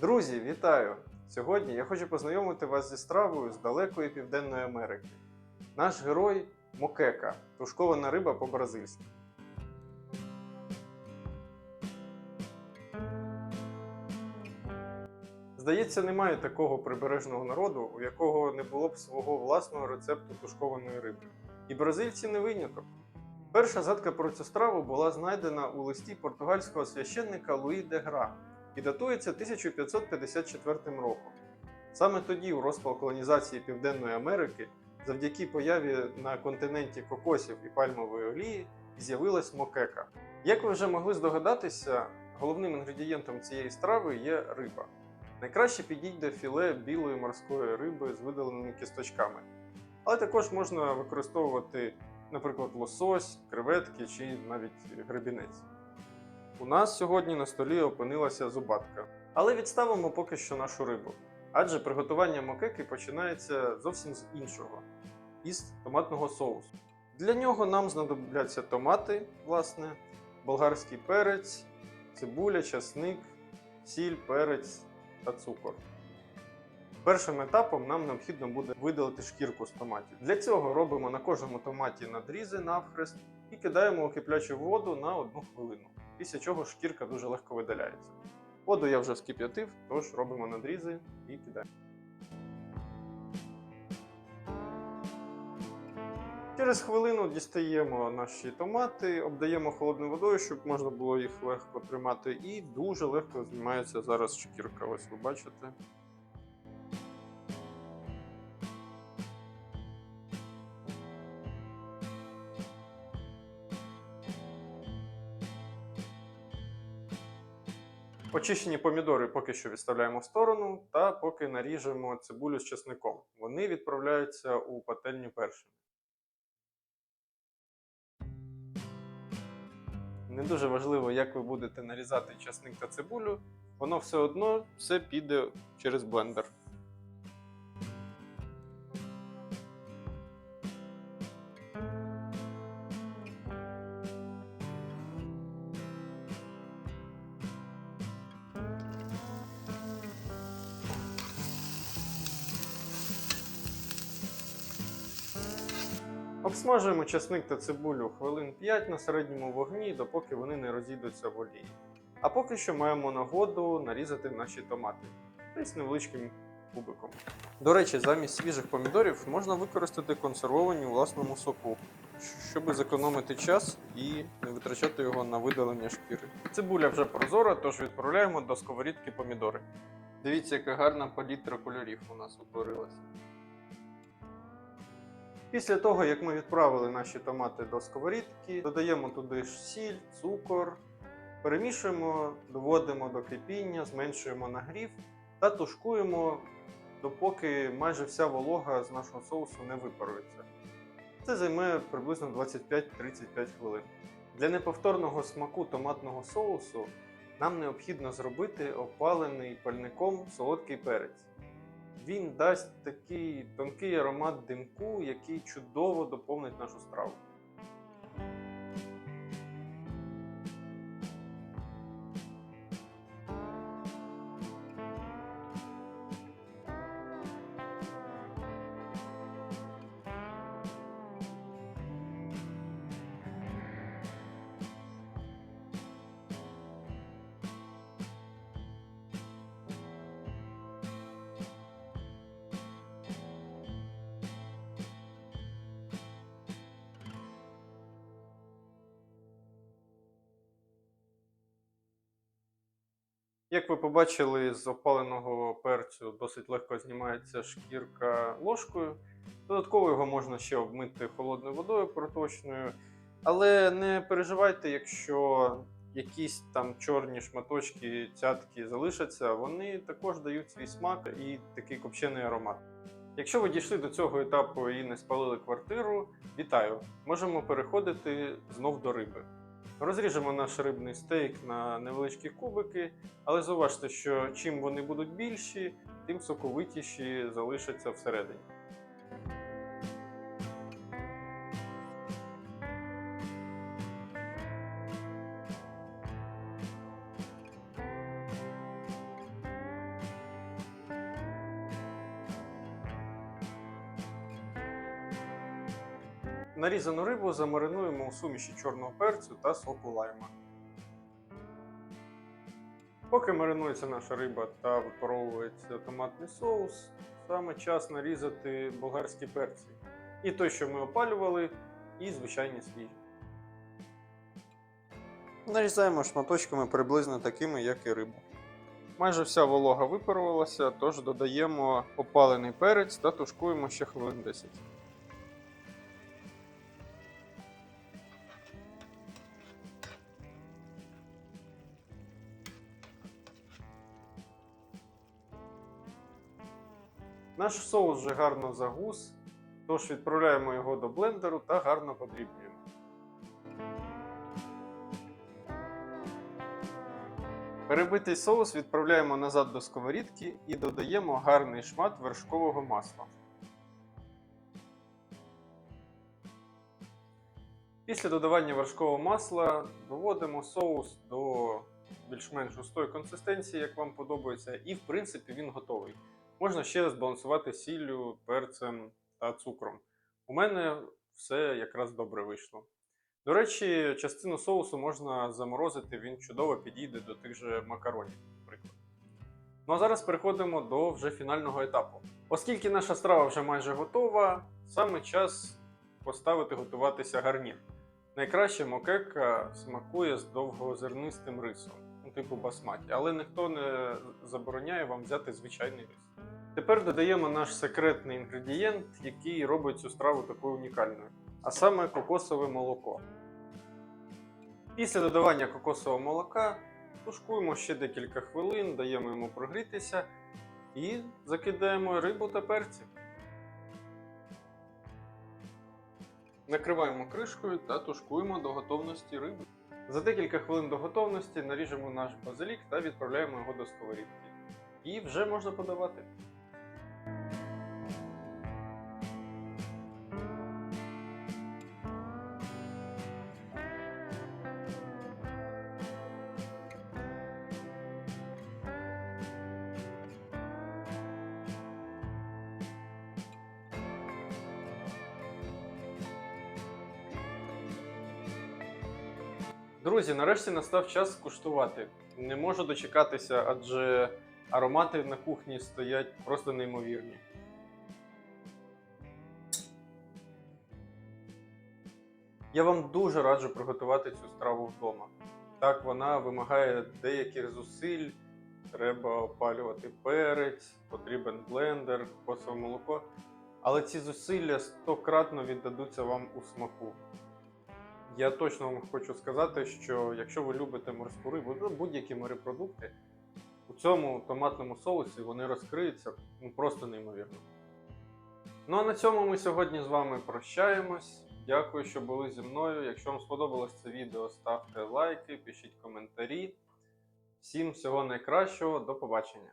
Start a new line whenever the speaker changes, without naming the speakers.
Друзі, вітаю! Сьогодні я хочу познайомити вас зі стравою з далекої Південної Америки. Наш герой мокека тушкована риба по-бразильськи. Здається, немає такого прибережного народу, у якого не було б свого власного рецепту тушкованої риби. І бразильці не виняток. Перша згадка про цю страву була знайдена у листі португальського священника Луї де Гра і датується 1554 роком. Саме тоді, у розпал колонізації Південної Америки, завдяки появі на континенті кокосів і пальмової олії, з'явилась мокека. Як ви вже могли здогадатися, головним інгредієнтом цієї страви є риба. Найкраще підійде філе білої морської риби з видаленими кісточками. Але також можна використовувати, наприклад, лосось, креветки чи навіть гребінець. У нас сьогодні на столі опинилася зубатка. Але відставимо поки що нашу рибу. Адже приготування мокеки починається зовсім з іншого із томатного соусу. Для нього нам знадобляться томати, власне, болгарський перець, цибуля, часник, сіль, перець та цукор. Першим етапом нам необхідно буде видалити шкірку з томатів. Для цього робимо на кожному томаті надрізи навхрест і кидаємо у киплячу воду на одну хвилину, після чого шкірка дуже легко видаляється. Воду я вже вскип'ятив, тож робимо надрізи і кидаємо. Через хвилину дістаємо наші томати, обдаємо холодною водою, щоб можна було їх легко тримати, і дуже легко знімається зараз шкірка. Ось ви бачите. Очищені помідори поки що відставляємо в сторону, та поки наріжемо цибулю з чесником. Вони відправляються у пательню першими. Не дуже важливо, як ви будете нарізати часник та цибулю, воно все одно все піде через блендер. Обсмажуємо часник та цибулю хвилин 5 на середньому вогні, допоки вони не розійдуться в олії. А поки що маємо нагоду нарізати наші томати десь невеличким кубиком. До речі, замість свіжих помідорів можна використати консервовані у власному соку, щоб зекономити час і не витрачати його на видалення шкіри. Цибуля вже прозора, тож відправляємо до сковорідки помідори. Дивіться, яка гарна палітра кольорів у нас утворилася. Після того, як ми відправили наші томати до сковорідки, додаємо туди ж сіль, цукор, перемішуємо, доводимо до кипіння, зменшуємо нагрів та тушкуємо, допоки майже вся волога з нашого соусу не випарується. Це займе приблизно 25-35 хвилин. Для неповторного смаку томатного соусу нам необхідно зробити опалений пальником солодкий перець. Він дасть такий тонкий аромат димку, який чудово доповнить нашу страву. Як ви побачили, з опаленого перцю досить легко знімається шкірка ложкою. Додатково його можна ще обмити холодною водою проточною. Але не переживайте, якщо якісь там чорні шматочки, цятки залишаться, вони також дають свій смак і такий копчений аромат. Якщо ви дійшли до цього етапу і не спалили квартиру, вітаю! Можемо переходити знов до риби. Розріжемо наш рибний стейк на невеличкі кубики, але зауважте, що чим вони будуть більші, тим соковитіші залишаться всередині. Нарізану рибу замаринуємо у суміші чорного перцю та соку лайма. Поки маринується наша риба та випаровується томатний соус, саме час нарізати болгарські перці. І той, що ми опалювали, і звичайні свіжі. Нарізаємо шматочками приблизно такими, як і рибу. Майже вся волога випарувалася, тож додаємо опалений перець та тушкуємо ще хвилин 10. Наш соус вже гарно загус, тож відправляємо його до блендеру та гарно подрібнюємо. Перебитий соус відправляємо назад до сковорідки і додаємо гарний шмат вершкового масла. Після додавання вершкового масла доводимо соус до більш-менш густої консистенції, як вам подобається, і в принципі він готовий. Можна ще збалансувати сіллю, перцем та цукром. У мене все якраз добре вийшло. До речі, частину соусу можна заморозити, він чудово підійде до тих же макаронів, наприклад. Ну а зараз переходимо до вже фінального етапу. Оскільки наша страва вже майже готова, саме час поставити готуватися гарнір. Найкраще мокека смакує з довгозернистим рисом, ну, типу басматі, але ніхто не забороняє вам взяти звичайний рис. Тепер додаємо наш секретний інгредієнт, який робить цю страву такою унікальною, а саме кокосове молоко. Після додавання кокосового молока тушкуємо ще декілька хвилин, даємо йому прогрітися і закидаємо рибу та перці. Накриваємо кришкою та тушкуємо до готовності риби. За декілька хвилин до готовності наріжемо наш базилік та відправляємо його до сковорідки. І вже можна подавати. Друзі, нарешті настав час скуштувати. Не можу дочекатися, адже аромати на кухні стоять просто неймовірні. Я вам дуже раджу приготувати цю страву вдома. Так, вона вимагає деяких зусиль. Треба опалювати перець, потрібен блендер, кокосове молоко. Але ці зусилля стократно віддадуться вам у смаку. Я точно вам хочу сказати, що якщо ви любите морську рибу, ну, будь-які морепродукти, у цьому томатному соусі вони розкриються ну, просто неймовірно. Ну а на цьому ми сьогодні з вами прощаємось. Дякую, що були зі мною. Якщо вам сподобалось це відео, ставте лайки, пишіть коментарі. Всім всього найкращого, до побачення!